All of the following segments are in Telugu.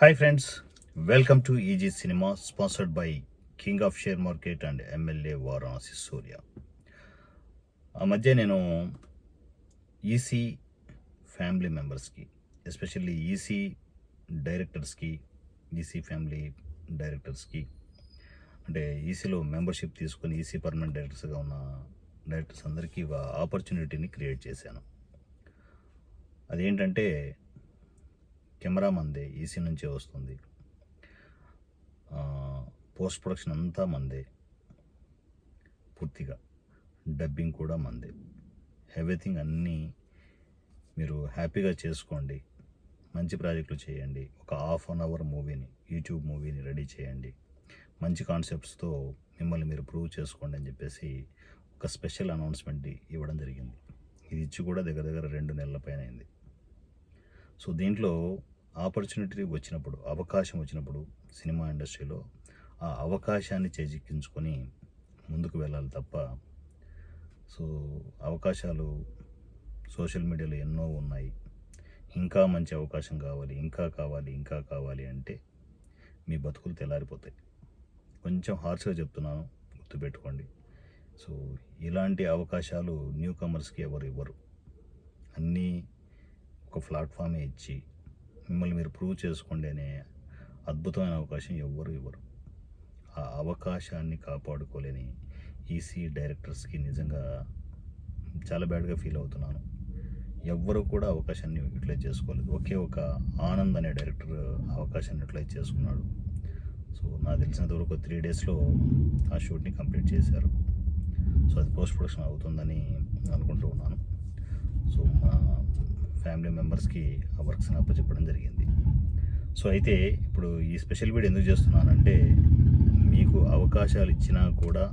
Hi friends welcome to easy cinema sponsored by king of share market and MLA Varanasi Surya ఆ మధ్య నేను ఈసీ ఫ్యామిలీ మెంబర్స్కి ఎస్పెషల్లీ ఈసీ డైరెక్టర్స్కి ఈసీ ఫ్యామిలీ డైరెక్టర్స్కి అంటే ఈసీలో మెంబర్షిప్ తీసుకొని ఈసీ పర్మనెంట్ డైరెక్టర్స్గా ఉన్న డైరెక్టర్స్ అందరికీ ఆపర్చునిటీని క్రియేట్ చేశాను. అదేంటంటే కెమెరా మందే ఈసీ నుంచే వస్తుంది. పోస్ట్ ప్రొడక్షన్ అంతా మందే. పూర్తిగా. డబ్బింగ్ కూడా మందే. ఎవ్రీథింగ్ అన్నీ మీరు హ్యాపీగా చేసుకోండి. మంచి ప్రాజెక్టులు చేయండి. ఒక హాఫ్ అన్ అవర్ మూవీని యూట్యూబ్ మూవీని రెడీ చేయండి. మంచి కాన్సెప్ట్స్తో మిమ్మల్ని మీరు ప్రూవ్ చేసుకోండి అని చెప్పేసి ఒక స్పెషల్ అనౌన్స్మెంట్ ఇవ్వడం జరిగింది. ఇది ఇచ్చి కూడా దగ్గర దగ్గర రెండు నెలల పైన అయింది. సో దీంట్లో ఆపర్చునిటీ వచ్చినప్పుడు అవకాశం వచ్చినప్పుడు సినిమా ఇండస్ట్రీలో ఆ అవకాశాన్ని చేజిక్కించుకొని ముందుకు వెళ్ళాలి తప్ప సో అవకాశాలు సోషల్ మీడియాలో ఎన్నో ఉన్నాయి. ఇంకా మంచి అవకాశం కావాలి ఇంకా కావాలి ఇంకా కావాలి అంటే మీ బతుకులు తెల్లారిపోతాయి. కొంచెం హార్ష్గా చెప్తున్నాను గుర్తుపెట్టుకోండి. సో ఇలాంటి అవకాశాలు న్యూ కమర్స్కి ఎవరు ఇవ్వరు. అన్నీ ఒక ప్లాట్ఫామే ఇచ్చి మిమ్మల్ని మీరు ప్రూవ్ చేసుకోండి అనే అద్భుతమైన అవకాశం ఎవ్వరు ఇవ్వరు. ఆ అవకాశాన్ని కాపాడుకోలేని ఈసీ డైరెక్టర్స్కి నిజంగా చాలా బ్యాడ్గా ఫీల్ అవుతున్నాను. ఎవ్వరు కూడా అవకాశాన్ని యూటిలైజ్ చేసుకోలేదు. ఒకే ఒక ఆనంద్ అనే డైరెక్టర్ అవకాశాన్ని యూటిలైజ్ చేసుకున్నాడు. సో నాకు తెలిసినంత వరకు త్రీ డేస్లో ఆ షూట్ని కంప్లీట్ చేశారు. సో అది పోస్ట్ ప్రొడక్షన్ అవుతుందని అనుకుంటూ ఉన్నాను. సో మా ఫ్యామిలీ మెంబర్స్కి ఆ వర్క్స్ని అప్పచెప్పడం జరిగింది. సో అయితే ఇప్పుడు ఈ స్పెషల్ వీడియో ఎందుకు చేస్తున్నానంటే మీకు అవకాశాలు ఇచ్చినా కూడా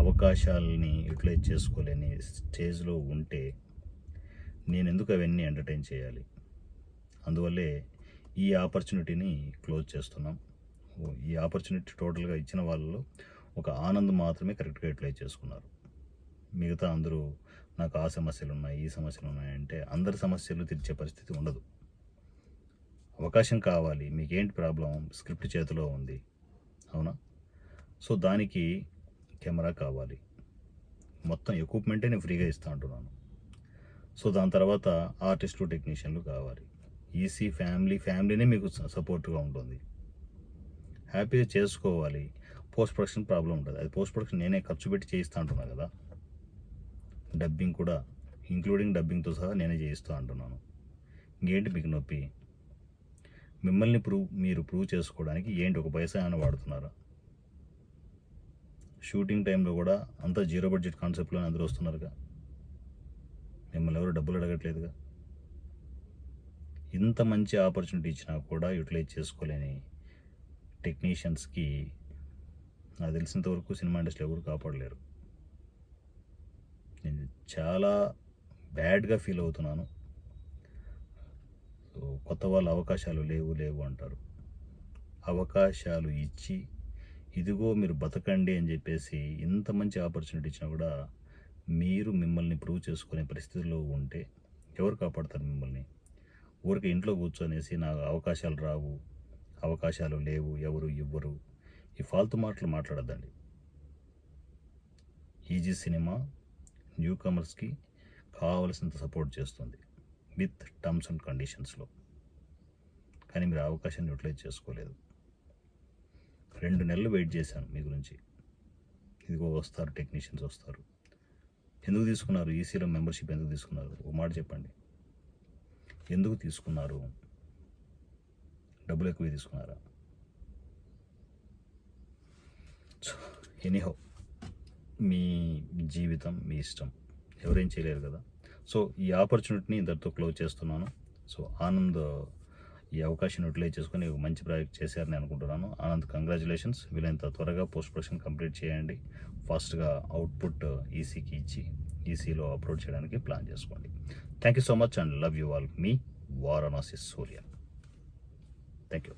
అవకాశాలని యూటిలైజ్ చేసుకోలేని స్టేజ్లో ఉంటే నేను ఎందుకు అవన్నీ ఎంటర్టైన్ చేయాలి? అందువల్లే ఈ ఆపర్చునిటీని క్లోజ్ చేస్తున్నాం. ఈ ఆపర్చునిటీ టోటల్గా ఇచ్చిన వాళ్ళలో ఒక ఆనంద్ మాత్రమే కరెక్ట్గా యూటిలైజ్ చేసుకున్నారు. మిగతా అందరూ నాకు ఆ సమస్యలు ఉన్నాయి ఈ సమస్యలు ఉన్నాయి అంటే అందరి సమస్యలు తీర్చే పరిస్థితి ఉండదు. అవకాశం కావాలి. మీకేంటి ప్రాబ్లం? స్క్రిప్ట్ చేతిలో ఉంది. అవునా? సో దానికి కెమెరా కావాలి. మొత్తం ఎక్విప్మెంటే నేను ఫ్రీగా ఇస్తా అంటున్నాను. సో దాని తర్వాత ఆర్టిస్టులు టెక్నీషియన్లు కావాలి. ఈసీ ఫ్యామిలీ ఫ్యామిలీనే మీకు సపోర్ట్గా ఉంటుంది. హ్యాపీగా చేసుకోవాలి. పోస్ట్ ప్రొడక్షన్ ప్రాబ్లం ఉంటుంది అది పోస్ట్ ప్రొడక్షన్ నేనే ఖర్చు పెట్టి చేయిస్తా అంటున్నాను కదా. డబ్బింగ్ కూడా ఇంక్లూడింగ్ డబ్బింగ్తో సహా నేనే చేయిస్తూ అంటున్నాను. ఇంకేంటి మీకు నొప్పి? మిమ్మల్ని ప్రూవ్ మీరు ప్రూవ్ చేసుకోవడానికి ఏంటి ఒక పైసా అని వాడుతున్నారు? షూటింగ్ టైంలో కూడా అంతా జీరో బడ్జెట్ కాన్సెప్ట్లో అందరూ వస్తున్నారుగా. మిమ్మల్ని ఎవరు డబ్బులు అడగట్లేదుగా. ఇంత మంచి ఆపర్చునిటీ ఇచ్చినా కూడా యూటిలైజ్ చేసుకోలేని టెక్నీషియన్స్కి నాకు తెలిసినంతవరకు సినిమా ఇండస్ట్రీ ఎవరు కాపాడలేరు. నేను చాలా బ్యాడ్గా ఫీల్ అవుతున్నాను. కొత్త వాళ్ళ అవకాశాలు లేవు లేవు అంటారు. అవకాశాలు ఇచ్చి ఇదిగో మీరు బతకండి అని చెప్పేసి ఇంత మంచి ఆపర్చునిటీ ఇచ్చినా కూడా మీరు మిమ్మల్ని ప్రూవ్ చేసుకునే పరిస్థితిలో ఉంటే ఎవరు కాపాడతారు మిమ్మల్ని? ఊరికి ఇంట్లో కూర్చొనేసి నాకు అవకాశాలు రావు అవకాశాలు లేవు ఎవరు ఇవ్వరు. ఈ ఫాల్తు మాటలు మాట్లాడద్దండి. ఈజీ సినిమా న్యూ కమర్స్కి కావలసినంత సపోర్ట్ చేస్తుంది విత్ టర్మ్స్ అండ్ కండిషన్స్లో. కానీ మీరు అవకాశాన్ని యూటిలైజ్ చేసుకోలేదు. రెండు నెలలు వెయిట్ చేశాను మీ గురించి. ఇదిగో వస్తారు టెక్నీషియన్స్ వస్తారు. ఎందుకు తీసుకున్నారు? ఈసీలో మెంబర్షిప్ ఎందుకు తీసుకున్నారు? ఒక మాట చెప్పండి. ఎందుకు తీసుకున్నారు? డబ్బులు ఎక్కువ తీసుకున్నారా? So anyhow. మీ జీవితం మీ ఇష్టం ఎవరేం చేయలేరు కదా. సో ఈ ఆపర్చునిటీని ఇంతటితో క్లోజ్ చేస్తున్నాను. సో ఆనంద్ ఈ అవకాశం యూటిలైజ్ చేసుకొని ఒక మంచి ప్రాజెక్ట్ చేశారని అనుకుంటున్నాను. ఆనంద్ కంగ్రాచులేషన్స్ వీలైనంత త్వరగా పోస్ట్ ప్రొడక్షన్ కంప్లీట్ చేయండి. ఫాస్ట్గా అవుట్పుట్ ఈసీకి ఇచ్చి ఈసీలో అప్లోడ్ చేయడానికి ప్లాన్ చేసుకోండి. Thank you so much and love you all me Varanasi Surya. Thank you